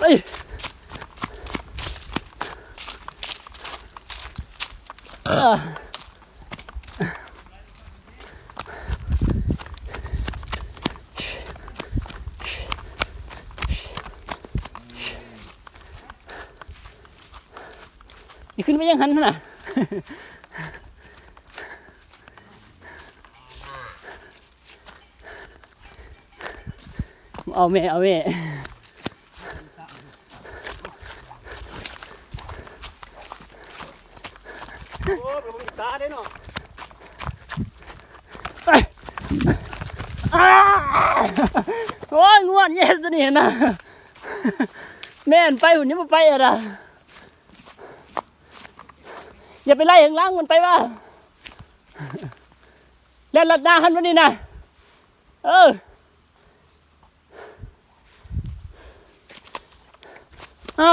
เฮ้ยนี่ขึ้นไปยังหันน่ะเอาแม่เอาแม่ โอ้เป็นคนตาได้เนาะอ้าโอ้ยงวดเย็นซะนี่นะแม่นไปหุ่นนี้มาไปอะนะอย่าไปไล่ข้างล่างมันไปว่าแล้วลัดหน้าหันวันนี้นะเออเอา